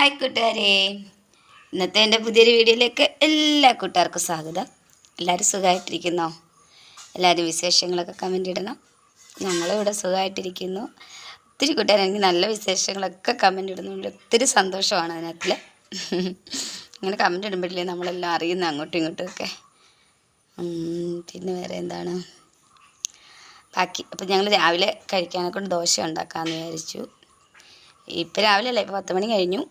Hi കൂട്ടുകാരെ. ഇന്നത്തെ എന്റെ പുതിയൊരു വീഡിയോയിലേക്ക് എല്ലാ കൂട്ടുകാർക്കും സ്വാഗതം. എല്ലാവരും സുഖമായിട്ടിരിക്കുന്നോ? എല്ലാവരും വിശേഷങ്ങളൊക്കെ കമന്റ് ഇടണം. ഞങ്ങളിവിടെ സുഖമായിട്ടിരിക്കുന്നു. ഒത്തിരി കൂട്ടുകാർ എനിക്ക് നല്ല വിശേഷങ്ങളൊക്കെ കമന്റ് ഇടുന്നുണ്ട്. ഒത്തിരി സന്തോഷമാണ് അതിനകത്തിൽ ഇങ്ങനെ കമന്റ് ഇടുമ്പോഴില്ലേ നമ്മളെല്ലാം അറിയുന്ന അങ്ങോട്ടും ഇങ്ങോട്ടുമൊക്കെ പിന്നെ വേറെ എന്താണ്? ബാക്കി അപ്പം ഞങ്ങൾ രാവിലെ കഴിക്കാനൊക്കെ കൊണ്ട് ദോശ ഉണ്ടാക്കാമെന്ന് വിചാരിച്ചു. ഇപ്പം രാവിലെ അല്ല ഇപ്പം പത്ത് മണി കഴിഞ്ഞു.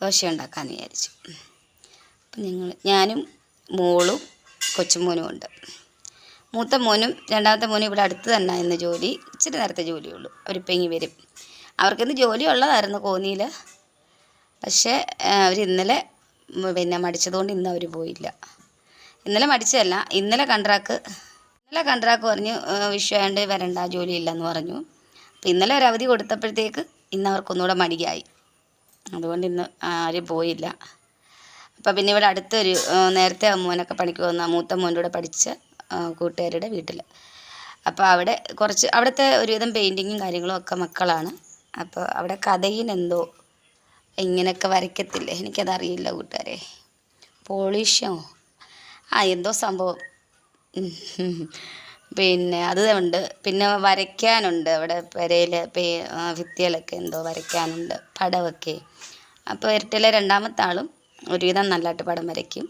ദോശ ഉണ്ടാക്കാമെന്ന് വിചാരിച്ചു. അപ്പം ഞങ്ങൾ ഞാനും മോളും കൊച്ചുമോനും ഉണ്ട്. മൂത്ത മോനും രണ്ടാമത്തെ മോനും ഇവിടെ അടുത്ത് തന്നെ ഇന്ന് ജോലി ഇച്ചിരി നേരത്തെ ജോലിയുള്ളൂ അവരിപ്പോൾ ഇങ്ങി വരും. അവർക്കിന്ന് ജോലി ഉള്ളതായിരുന്നു കോന്നിയിൽ പക്ഷേ അവർ ഇന്നലെ പിന്നെ മടിച്ചതുകൊണ്ട് ഇന്ന് അവർ പോയില്ല. ഇന്നലെ മടിച്ചതല്ല ഇന്നലെ കണ്ട്രാക്ക് ഇന്നലെ കണ്ട്രാക്ക് പറഞ്ഞു വിഷയമായതുകൊണ്ട് വരണ്ട ജോലിയില്ലെന്ന് പറഞ്ഞു. അപ്പോൾ ഇന്നലെ ഒരു അവധി കൊടുത്തപ്പോഴത്തേക്ക് ഇന്ന് അവർക്കൊന്നുകൂടെ മടിയായി. അതുകൊണ്ട് ഇന്ന് ആരും പോയില്ല. അപ്പം പിന്നെ ഇവിടെ അടുത്തൊരു നേരത്തെ മോനൊക്കെ പണിക്ക് വന്ന മൂത്ത മോന്റെ കൂടെ പഠിച്ച കൂട്ടുകാരുടെ വീട്ടിൽ അപ്പോൾ അവിടെ കുറച്ച് അവിടുത്തെ ഒരുവിധം പെയിന്റിങ്ങും കാര്യങ്ങളും ഒക്കെ മക്കളാണ്. അപ്പോൾ അവിടെ കഥയിനെന്തോ ഇങ്ങനെയൊക്കെ വരയ്ക്കത്തില്ലേ? എനിക്കതറിയില്ല കൂട്ടുകാരെ. പോളിഷോ? ആ എന്തോ സംഭവം. പിന്നെ അത് ഉണ്ട്. പിന്നെ വരയ്ക്കാനുണ്ട് അവിടെ പെരയിൽ ഭിത്തിയിലൊക്കെ എന്തോ വരയ്ക്കാനുണ്ട് പടമൊക്കെ അപ്പോൾ ഇരട്ടിലെ രണ്ടാമത്തെ ആളും ഒരുവിധം നല്ലതായിട്ട് പടം വരയ്ക്കും.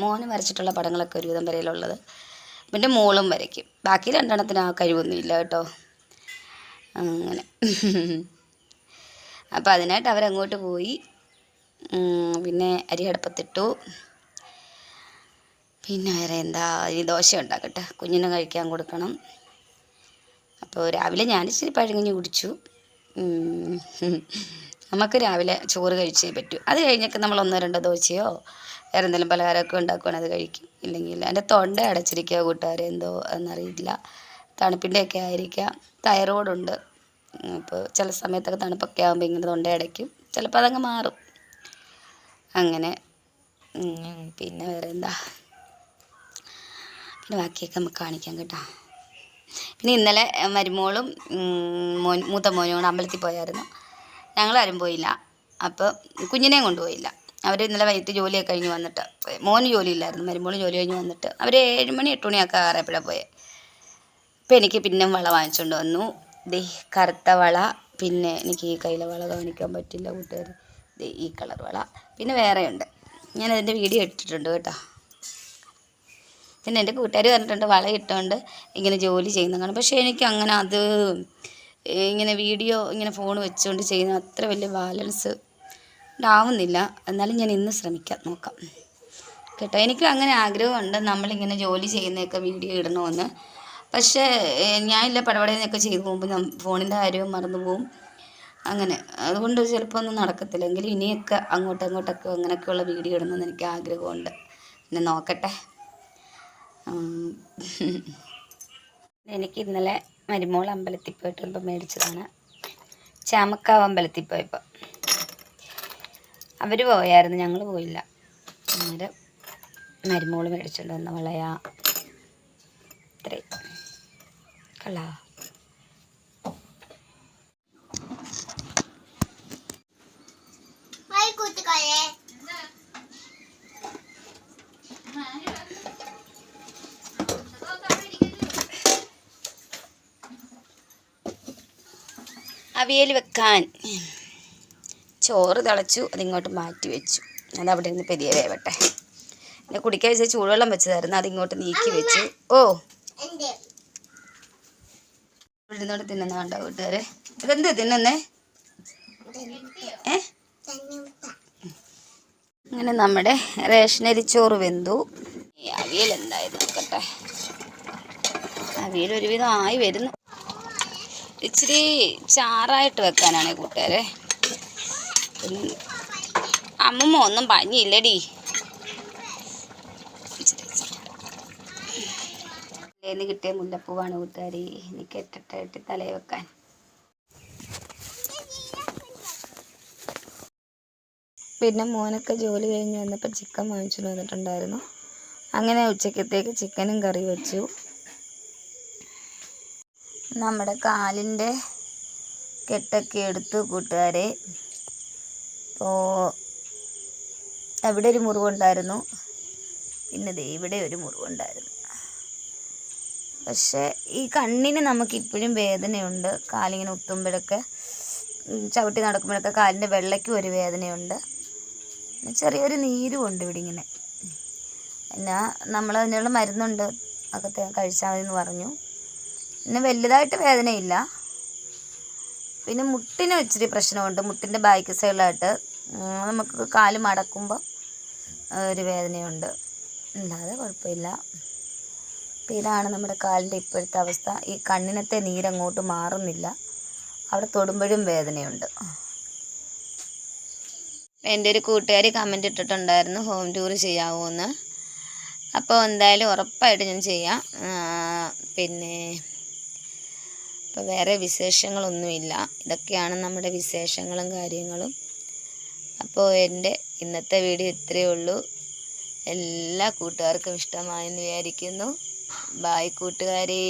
മോന് വരച്ചിട്ടുള്ള പടങ്ങളൊക്കെ ഒരുവിധം വരയിലുള്ളത് പിന്നെ മോളും വരയ്ക്കും. ബാക്കി രണ്ടെണ്ണത്തിന് ആ കഴിവൊന്നുമില്ല കേട്ടോ. അങ്ങനെ. അപ്പോൾ അതിനായിട്ട് അവരങ്ങോട്ട് പോയി. പിന്നെ അരി അടുപ്പത്തിട്ടു. പിന്നെ വേറെ എന്താ ഈ ദോശ ഉണ്ടാക്കട്ടെ. കുഞ്ഞിന് കഴിക്കാൻ കൊടുക്കണം. അപ്പോൾ രാവിലെ ഞാൻ ഇച്ചിരി പഴങ്കഞ്ഞി കുടിച്ചു. നമുക്ക് രാവിലെ ചോറ് കഴിച്ചേ പറ്റൂ. അത് കഴിഞ്ഞൊക്കെ നമ്മൾ ഒന്നോ രണ്ടോ ദോശയോ വേറെ എന്തെങ്കിലും പലഹാരമൊക്കെ ഉണ്ടാക്കുകയാണെങ്കിൽ അത് കഴിക്കും. ഇല്ലെങ്കിൽ എന്റെ തൊണ്ട അടച്ചിരിക്കുക കൂട്ടുകാരെ. എന്തോ എന്നറിയില്ല. തണുപ്പിന്റെയൊക്കെ ആയിരിക്കാം. തൈറോയിഡുണ്ട്. അപ്പോൾ ചില സമയത്തൊക്കെ തണുപ്പൊക്കെ ആകുമ്പോൾ ഇങ്ങനെ തൊണ്ട അടയ്ക്കും. ചിലപ്പോൾ അതങ്ങ് മാറും. അങ്ങനെ. പിന്നെ വേറെ എന്താ? ബാക്കിയൊക്കെ നമുക്ക് കാണിക്കാം കേട്ടോ. പിന്നെ ഇന്നലെ മരുമോളും മോൻ മൂത്ത മോനും അമ്പലത്തിൽ പോയായിരുന്നു. ഞങ്ങളാരും പോയില്ല. അപ്പോൾ കുഞ്ഞിനെയും കൊണ്ടുപോയില്ല. അവർ ഇന്നലെ വൈകിട്ട് ജോലിയൊക്കെ കഴിഞ്ഞ് വന്നിട്ട്. മോന് ജോലിയില്ലായിരുന്നു. മരുമോൾ ജോലി കഴിഞ്ഞ് വന്നിട്ട് അവർ ഏഴ് മണി എട്ട് മണിയൊക്കെ ആറപ്പോഴാണ് പോയത് അപ്പോൾ എനിക്ക് പിന്നെ വള വാങ്ങിച്ചുകൊണ്ട് വന്നു. ദേ കറുത്ത വള പിന്നെ എനിക്ക് ഈ കയ്യിലെ വള കാണിക്കാൻ പറ്റില്ല കൂട്ടുകാർ ഈ കളർ വള. പിന്നെ വേറെയുണ്ട്. ഞാനതിന്റെ വീഡിയോ ഇട്ടിട്ടുണ്ട് കേട്ടോ. പിന്നെ എന്റെ കൂട്ടുകാർ പറഞ്ഞിട്ടുണ്ട് വള ഇട്ടുകൊണ്ട് ഇങ്ങനെ ജോലി ചെയ്യുന്ന കാണും പക്ഷേ എനിക്ക് അങ്ങനെ അത് ഇങ്ങനെ വീഡിയോ ഇങ്ങനെ ഫോൺ വെച്ചുകൊണ്ട് ചെയ്യുന്ന അത്ര വലിയ ബാലൻസ് ഉണ്ടാവുന്നില്ല. എന്നാലും ഞാൻ ഇന്ന് ശ്രമിക്കാം നോക്കാം. കേട്ടോ എനിക്ക് അങ്ങനെ ആഗ്രഹമുണ്ട് നമ്മളിങ്ങനെ ജോലി ചെയ്യുന്നതൊക്കെ വീഡിയോ ഇടണമെന്ന് പക്ഷേ ഞാനില്ല പടപടയെന്നൊക്കെ ചെയ്തു പോകുമ്പോൾ ഫോണിന്റെ കാര്യവും മറന്നു പോകും. അങ്ങനെ അതുകൊണ്ട് ചിലപ്പോൾ ഒന്നും നടക്കത്തില്ല. എങ്കിലും ഇനിയൊക്കെ അങ്ങോട്ടും അങ്ങോട്ടൊക്കെ അങ്ങനെയൊക്കെയുള്ള വീഡിയോ ഇടണമെന്ന് എനിക്ക് ആഗ്രഹമുണ്ട്. പിന്നെ നോക്കട്ടെ. എനിക്ക് ഇന്നലെ മരുമോൾ അമ്പലത്തിൽ പോയിട്ട് ഇപ്പം മേടിച്ചതാണ്. ചാമക്കാവ് അമ്പലത്തിൽ പോയപ്പോൾ. അവർ പോയായിരുന്നു ഞങ്ങൾ പോയില്ല. അന്നേരം മരുമോൾ മേടിച്ചുകൊണ്ട് വന്ന വളയാ ഇത്രയും കളാ ഹായ് കൂട്ടുകാരെ അവിയൽ വെക്കാൻ. ചോറ് തിളച്ചു അതിങ്ങോട്ട് മാറ്റി വെച്ചു. അത് അവിടെ നിന്ന് പെരിയ വേവട്ടെ. പിന്നെ കുടിക്കാൻ വെച്ച ചൂടുവെള്ളം വെച്ചതായിരുന്നു അതിങ്ങോട്ട് നീക്കി വെച്ചു. ഓ. ഇവിടെ തിന്നുന്ന കണ്ടോ കൂട്ടുകാരെ ഇതെന്ത് തിന്നുന്നേ? അങ്ങനെ നമ്മുടെ റേഷനരി ചോറ് വെന്തു. അവിയൽ എന്തായാലും നോക്കട്ടെ. അവിയൽ ഒരുവിധം ആയി വരുന്നു. ഇച്ചിരി ചാറായിട്ട് വെക്കാനാണ് കൂട്ടുകാരെ. അമ്മമ്മ ഒന്നും പഞ്ഞില്ലടി തലേന്ന് കിട്ടിയ മുല്ലപ്പൂവാണ് കൂട്ടുകാരി. എനിക്ക് എട്ടിട്ട് തലയിൽ വെക്കാൻ. പിന്നെ മോനൊക്കെ ജോലി കഴിഞ്ഞ് വന്നപ്പോൾ ചിക്കൻ വാങ്ങിച്ചു വന്നിട്ടുണ്ടായിരുന്നു. അങ്ങനെ ഉച്ചക്കത്തേക്ക് ചിക്കനും കറി വെച്ചു. നമ്മുടെ കാലിന്റെ കെട്ടൊക്കെ എടുത്ത് കൂട്ടുകാരെ. ഇപ്പോൾ അവിടെ ഒരു മുറിവുണ്ടായിരുന്നു. പിന്നെ ദേ ഇവിടെ ഒരു മുറിവുണ്ടായിരുന്നു. പക്ഷേ ഈ കണ്ണിന് നമുക്ക് ഇപ്പോഴും വേദനയുണ്ട്. കാലിങ്ങനെ ഉത്തുമ്പോഴൊക്കെ ചവിട്ടി നടക്കുമ്പോഴൊക്കെ കാലിന്റെ വെള്ളയ്ക്കും ഒരു വേദനയുണ്ട്. ചെറിയൊരു നീരും ഉണ്ട് ഇവിടെ ഇങ്ങനെ എന്നാൽ നമ്മൾ അതിനുള്ള മരുന്നുണ്ട്. അതൊക്കെ കഴിച്ചാൽ മതി എന്ന് പറഞ്ഞു. പിന്നെ വലുതായിട്ട് വേദനയില്ല. പിന്നെ മുട്ടിന് ഇച്ചിരി പ്രശ്നമുണ്ട്. മുട്ടിന്റെ ബാക്ക് സൈഡിലായിട്ട് നമുക്ക് കാൽ മടക്കുമ്പോൾ ഒരു വേദനയുണ്ട്. അല്ലാതെ കുഴപ്പമില്ല. അപ്പോൾ ഇതാണ് നമ്മുടെ കാലിന്റെ ഇപ്പോഴത്തെ അവസ്ഥ. ഈ കണ്ണിനത്തെ നീരങ്ങോട്ട് മാറുന്നില്ല. അവിടെ തൊടുമ്പോഴും വേദനയുണ്ട്. എന്റെ ഒരു കൂട്ടുകാരി കമന്റ് ഇട്ടിട്ടുണ്ടായിരുന്നു ഹോം ടൂർ ചെയ്യാമോ എന്ന് അപ്പോൾ എന്തായാലും ഉറപ്പായിട്ട് ഞാൻ ചെയ്യാം. പിന്നെ ഇപ്പോൾ വേറെ വിശേഷങ്ങളൊന്നുമില്ല. ഇതൊക്കെയാണ് നമ്മുടെ വിശേഷങ്ങളും കാര്യങ്ങളും. അപ്പോൾ എന്റെ ഇന്നത്തെ വീഡിയോ ഇത്രയേ ഉള്ളൂ. എല്ലാ കൂട്ടുകാർക്കും ഇഷ്ടമായെന്ന് വിചാരിക്കുന്നു. ബായ് കൂട്ടുകാരേ.